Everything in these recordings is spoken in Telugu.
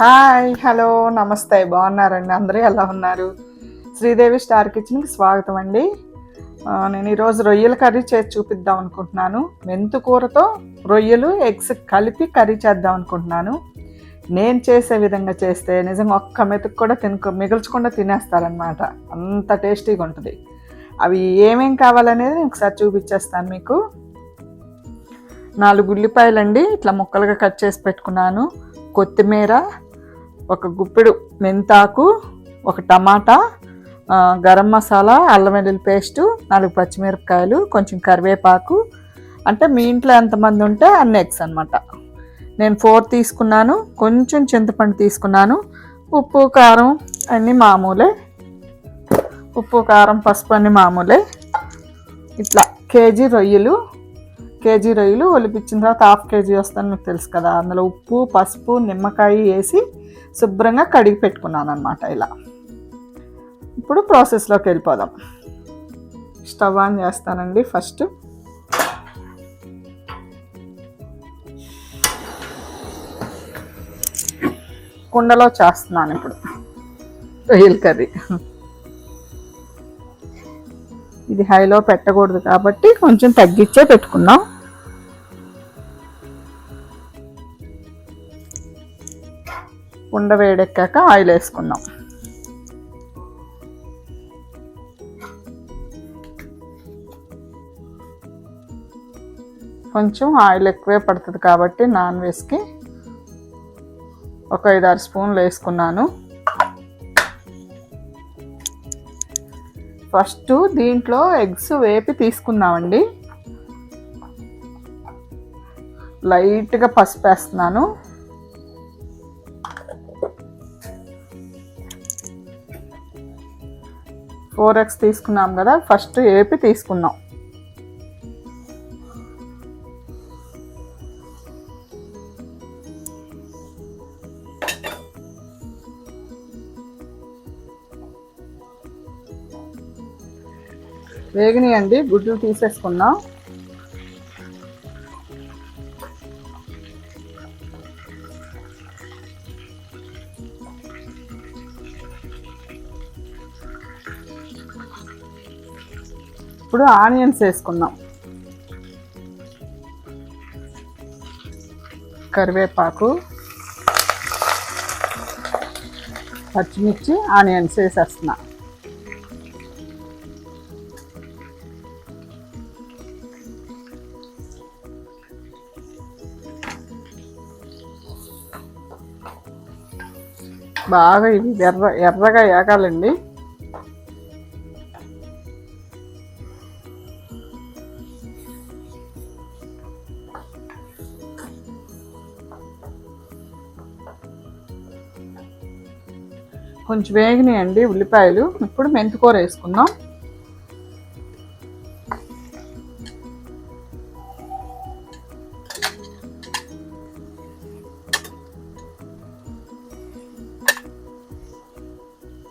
హాయ్ హలో నమస్తే బాగున్నారండి? అందరూ ఎలా ఉన్నారు? శ్రీదేవి స్టార్ కిచెన్కి స్వాగతం అండి. నేను ఈరోజు రొయ్యల కర్రీ చేసి చూపిద్దాం అనుకుంటున్నాను. మెంతు కూరతో రొయ్యలు ఎగ్స్ కలిపి కర్రీ చేద్దాం అనుకుంటున్నాను. నేను చేసే విధంగా చేస్తే నిజంగా ఒక్క మెతుకు కూడా తినుకో మిగల్చకుండా తినేస్తారనమాట అంత టేస్టీగా ఉంటుంది. అవి ఏమేం కావాలనేది నేను ఒకసారి చూపించేస్తాను మీకు. నాలుగు ఉల్లిపాయలండి ఇట్లా ముక్కలుగా కట్ చేసి పెట్టుకున్నాను. కొత్తిమీర ఒక గుప్పెడు మెంతాకు ఒక టమాటా గరం మసాలా అల్లం వెల్లుల్లి పేస్టు నాలుగు పచ్చిమిరపకాయలు కొంచెం కరివేపాకు. అంటే మీ ఇంట్లో ఎంతమంది ఉంటే అన్ని ఎగ్స్ అనమాట నేను ఫోర్ తీసుకున్నాను కొంచెం చింతపండు తీసుకున్నాను ఉప్పు కారం అన్నీ మామూలే. ఉప్పు కారం పసుపు అన్నీ మామూలే. ఇట్లా కేజీ రొయ్యలు కేజీ రొయ్యలు ఒలిపించిన తర్వాత హాఫ్ కేజీ వస్తాను మీకు తెలుసు కదా. అందులో ఉప్పు పసుపు నిమ్మకాయ వేసి శుభ్రంగా కడిగి పెట్టుకున్నాను అనమాట ఇలా. ఇప్పుడు ప్రాసెస్లోకి వెళ్ళిపోదాం. స్టవ్ ఆన్ చేస్తానండి ఫస్ట్. కుండలో చేస్తున్నాను ఇప్పుడు. రొయ్యల కర్రీ. ఇది హైలో పెట్టకూడదు కాబట్టి కొంచెం తగ్గించే పెట్టుకుందాం. కుండ వేడెక్కాక ఆయిల్ వేసుకుందాం. కొంచెం ఆయిల్ ఎక్కువే పడుతుంది కాబట్టి నాన్ వెజ్కి ఒక ఐదారు స్పూన్లు వేసుకున్నాను. ఫస్ట్ దీంట్లో ఎగ్స్ వేపి తీసుకుందామండి. లైట్గా పసుపు వేస్తున్నాను ఫోర్ ఎక్స్ తీసుకున్నాం కదా ఫస్ట్ వేపి తీసుకున్నాం. వేగినాయండి గుడ్లు తీసేసుకున్నాం. ఇప్పుడు ఆనియన్స్ వేసుకుందాం. కరివేపాకు పచ్చిమిర్చి ఆనియన్స్ వేసేస్తున్నా. బాగా ఇవి ఎర్ర ఎర్రగా ఏగాలండి. కొంచెం వేగినాయండి ఉల్లిపాయలు. ఇప్పుడు మెంతికూర వేసుకుందాం.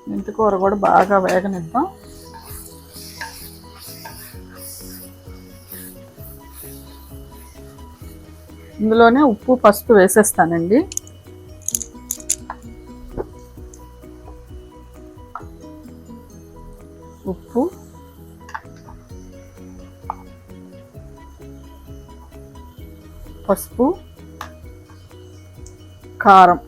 మెంతికూర కూడా బాగా వేగనిద్దాం. ఇందులోనే ఉప్పు పసుపు వేసేస్తానండి. పసుపు కారం.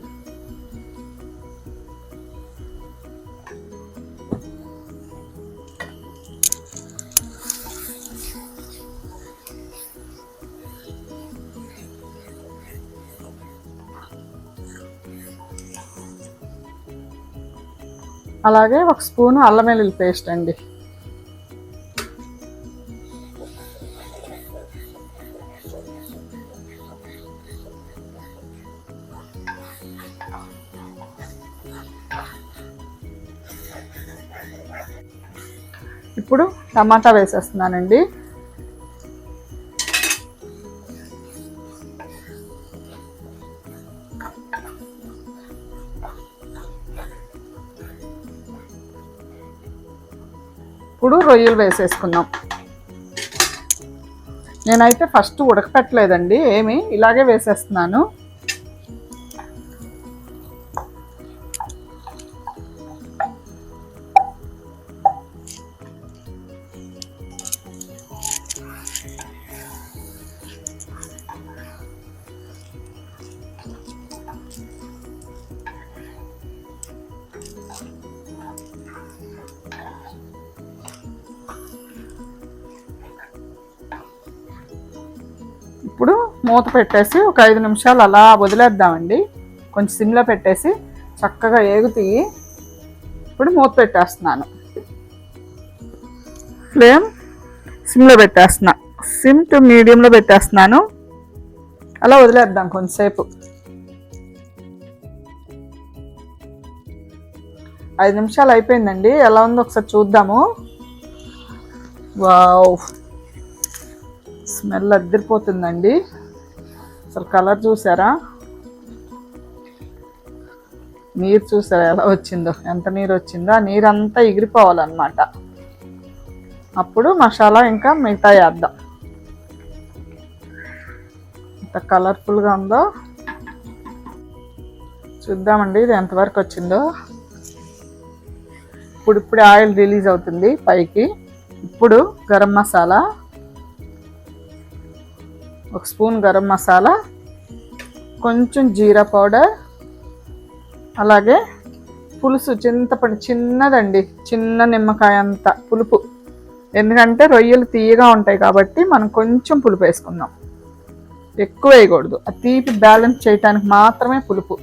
అలాగే ఒక స్పూను అల్లం వెల్లుల్లి పేస్ట్ అండి. ఇప్పుడు టమాటా వేసేస్తున్నానండి. ఇప్పుడు రొయ్యలు వేసేసుకుందాం. నేనైతే ఫస్ట్ ఉడకపెట్టలేదండి ఏమి? ఇలాగే వేసేస్తున్నాను. మూత పెట్టేసి ఒక ఐదు నిమిషాలు అలా వదిలేద్దామండి. కొంచెం సిమ్లో పెట్టేసి చక్కగా ఏగుతీయి ఇప్పుడు మూత పెట్టేస్తున్నాను. ఫ్లేమ్ సిమ్లో పెట్టేస్తున్నా. సిమ్ టు మీడియంలో పెట్టేస్తున్నాను. అలా వదిలేద్దాం కొంచెంసేపు ఐదు నిమిషాలు అయిపోయిందండి. ఎలా ఉందో ఒకసారి చూద్దాము. వావ్ స్మెల్ అద్దరిపోతుందండి. అసలు కలర్ చూసారా? నీరు చూసారా ఎలా వచ్చిందో? ఎంత నీరు వచ్చిందో? ఆ నీరు అంతా ఎగిరిపోవాలన్నమాట. అప్పుడు మసాలా ఇంకా మిగతా వేద్దాం. ఎంత కలర్ఫుల్గా ఉందో. చూద్దామండి ఇది ఎంతవరకు వచ్చిందో. ఇప్పుడు ఇప్పుడు ఆయిల్ రిలీజ్ అవుతుంది పైకి. ఇప్పుడు గరం మసాలా. ఒక స్పూన్ గరం మసాలా కొంచెం జీరా పౌడర్ అలాగే పులుసు చింతపండు చిన్నదండి చిన్న నిమ్మకాయ అంత పులుపు. ఎందుకంటే రొయ్యలు తీయగా ఉంటాయి కాబట్టి మనం కొంచెం పులుపు వేసుకుందాం. ఎక్కువ వేయకూడదు. ఆ తీపి బ్యాలెన్స్ చేయటానికి మాత్రమే పులుపు.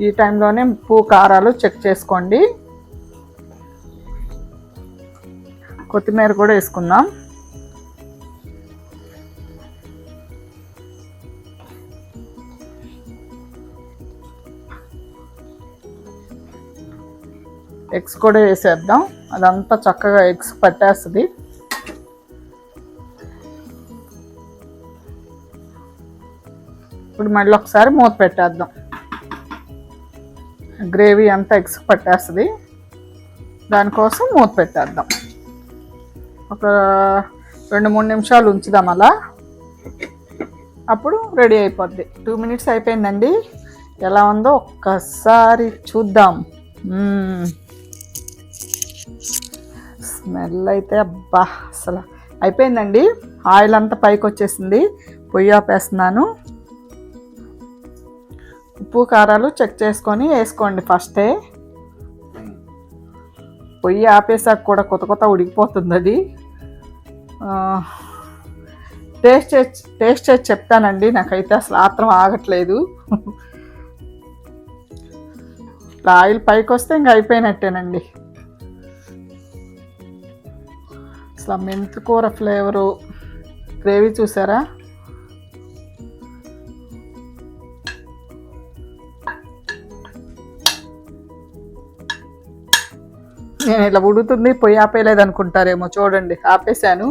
ఈ టైంలోనే ఉప్పు కారాలు చెక్ చేసుకోండి. కొత్తిమీర కూడా వేసుకుందాం. ఎగ్స్ కూడా వేసేద్దాం. అదంతా చక్కగా ఎగ్స్ పట్టేస్తుంది. ఇప్పుడు మళ్ళీ ఒకసారి మూత పెట్టేద్దాం. గ్రేవీ అంతా ఎగ్స్ పట్టేస్తుంది. దానికోసం మూత పెట్టేద్దాం. ఒక రెండు మూడు నిమిషాలు ఉంచుదాం అలా. అప్పుడు రెడీ అయిపోద్ది. టూ మినిట్స్ అయిపోయిందండి. ఎలా ఉందో ఒక్కసారి చూద్దాం. స్మెల్ అయితే అబ్బా అసలు అయిపోయిందండి. ఆయిల్ అంతా పైకి వచ్చేసింది. పొయ్యి ఆపేస్తున్నాను. ఉప్పు కారాలు చెక్ చేసుకొని వేసుకోండి ఫస్టే. పొయ్యి ఆపేసాక కూడా కొత్త కొత్త ఉడికిపోతుంది అది. టేస్ట్ చేసి టేస్ట్ చేసి చెప్తానండి. నాకైతే అసలు ఆత్రం ఆగట్లేదు. ఇట్లా ఆయిల్ పైకి వస్తే ఇంక అయిపోయినట్టేనండి. అసలు ఆ మెంతి కూర ఫ్లేవరు. గ్రేవీ చూసారా? నేను ఇలా ఉడుతుంది పొయ్యి ఆపేయలేదు అనుకుంటారేమో చూడండి. ఆపేసాను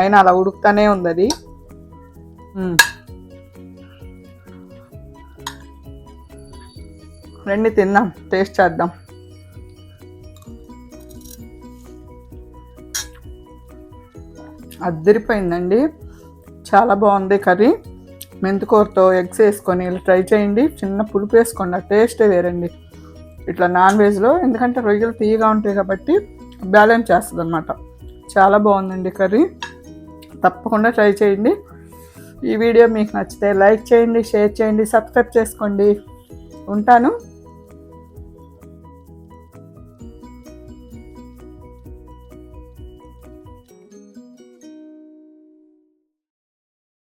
అయినా అలా ఉడుకుతానే ఉంది అది. రండి తిందాం టేస్ట్ చేద్దాం. అద్దరిపోయిందండి చాలా బాగుంది కర్రీ. మెంతికూరతో ఎగ్స్ వేసుకొని ఇలా ట్రై చేయండి. చిన్న పులుపు వేసుకోండి ఆ టేస్టే వేరండి. ఇట్లా నాన్ వెజ్లో ఎందుకంటే రొయ్యలు తీయగా ఉంటాయి కాబట్టి బ్యాలెన్స్ చేస్తుంది అనమాట చాలా బాగుందండి కర్రీ. తప్పకుండా ట్రై చేయండి. ఈ వీడియో మీకు నచ్చితే లైక్ చేయండి షేర్ చేయండి సబ్స్క్రైబ్ చేసుకోండి. ఉంటాను.